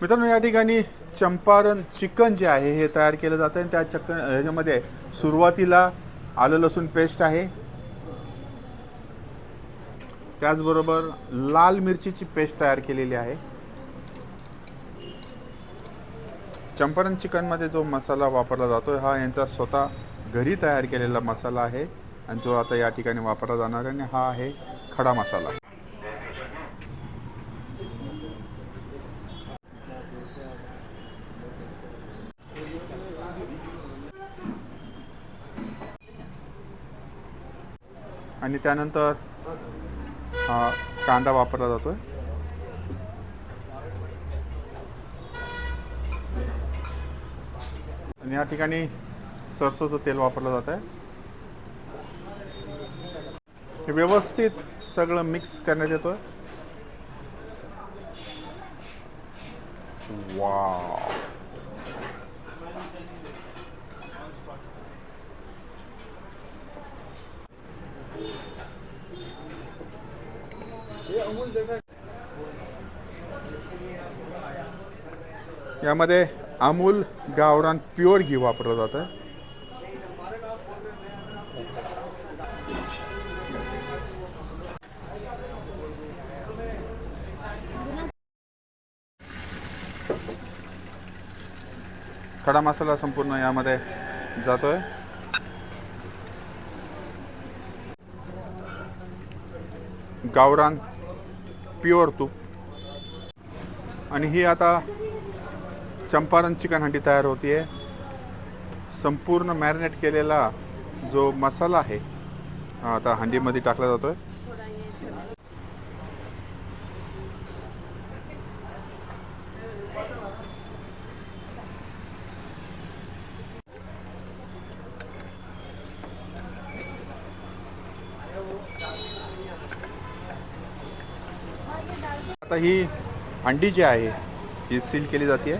मित्रांनो या ठिकाणी चंपारण चिकन जे आहे हे तयार केलं जातं आणि त्या चक ह्याच्यामध्ये सुरुवातीला आलं लसूण पेस्ट आहे. त्याचबरोबर लाल मिरचीची पेस्ट तयार केलेली आहे. चंपारण चिकनमध्ये जो मसाला वापरला जातो हा यांचा स्वतः घरी तयार केलेला मसाला आहे. आणि जो आता या ठिकाणी वापरला जाणार आहे आणि हा आहे खडा मसाला. आणि त्यानंतर कांदा वापरला जातोय. आणि या ठिकाणी सरसोचं तेल वापरलं जात आहे. हे व्यवस्थित सगळं मिक्स करण्यात येतोय. वा यामध्ये अमूल गावरान प्युअर घी वापरलं जातं खडा मसाला संपूर्ण यामध्ये जातोय. गावरान प्युअर तूप आणि ही आता चंपारण चिकन हंडी तयार होती आहे. संपूर्ण मॅरिनेट केलेला जो मसाला आहे आता हंडीमध्ये टाकला जातो आहे आता ही हंडी जी आहे ही सील केली जाते.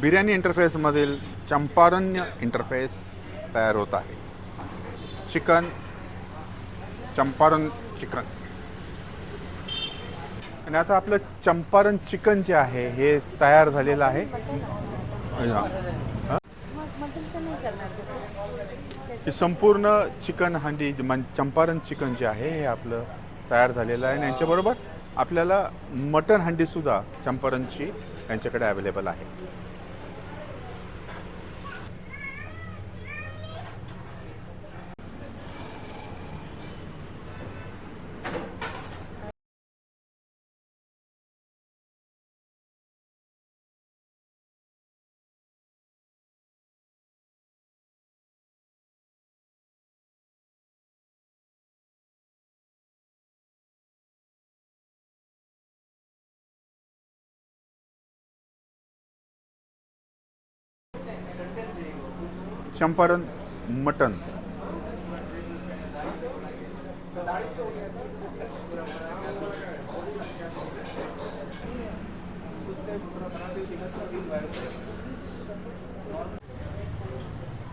बिर्याणी इंटरफेसमधील चंपारण्य इंटरफेस तयार होत आहे. Chicken Champaran chicken. आणि आता आपलं चंपारण चिकन जे आहे हे तयार झालेलं आहे. हा. संपूर्ण चिकन हंडी चंपारण चिकन जे आहे हे आपलं तयार झालेलं आहे. आणि यांच्याबरोबर आपल्याला मटन हंडीसुद्धा चंपारणची यांच्याकडे अवेलेबल आहे. Champaran mutton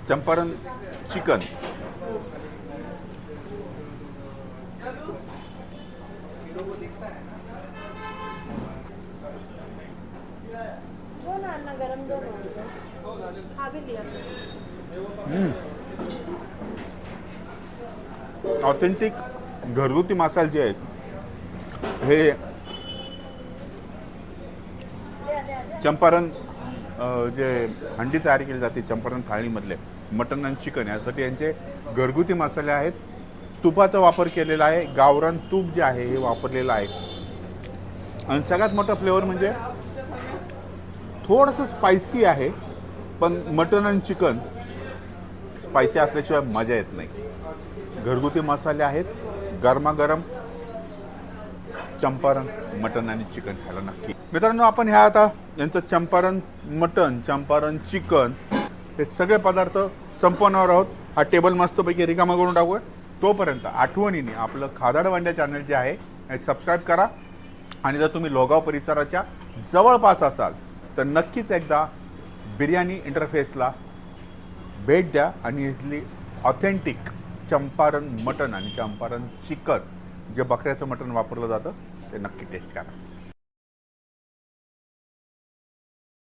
Champaran chicken. दोन अण्णा गरम हम्म. ऑथेंटिक घरगुती मसाले जे आहेत हे चंपारण जे हंडी तयार केली जाते चंपारण थाळीमधले मटन आणि चिकन यासाठी यांचे घरगुती मसाले आहेत. तुपाचा वापर केलेला आहे. गावरान तूप जे आहे हे वापरलेलं आहे. आणि सगळ्यात मोठा फ्लेवर म्हणजे थोडंसं स्पायसी आहे पण मटन आणि चिकन पैसे असल्याशिवाय मजा येत नाही. घरगुती मसाले आहेत. गरमागरम चंपारण मटन आणि चिकन खायला नक्की. मित्रांनो आपण ह्या आता यांचं चंपारण मटन चंपारण चिकन हे सगळे पदार्थ संपवणार आहोत. हा टेबल मस्तपैकी रिकामा करून टाकूया. तोपर्यंत आठवणीने आपलं खादाड वांड्या चॅनल जे आहे हे सबस्क्राईब करा. आणि जर तुम्ही लोगाव परिसराच्या जवळपास असाल तर नक्कीच एकदा बिर्याणी इंटरफेसला भेट द्या आणि इथली ऑथेंटिक चंपारण मटन आणि चंपारण चिकन जे बकऱ्याचं मटन वापरलं जातं ते नक्की टेस्ट करा.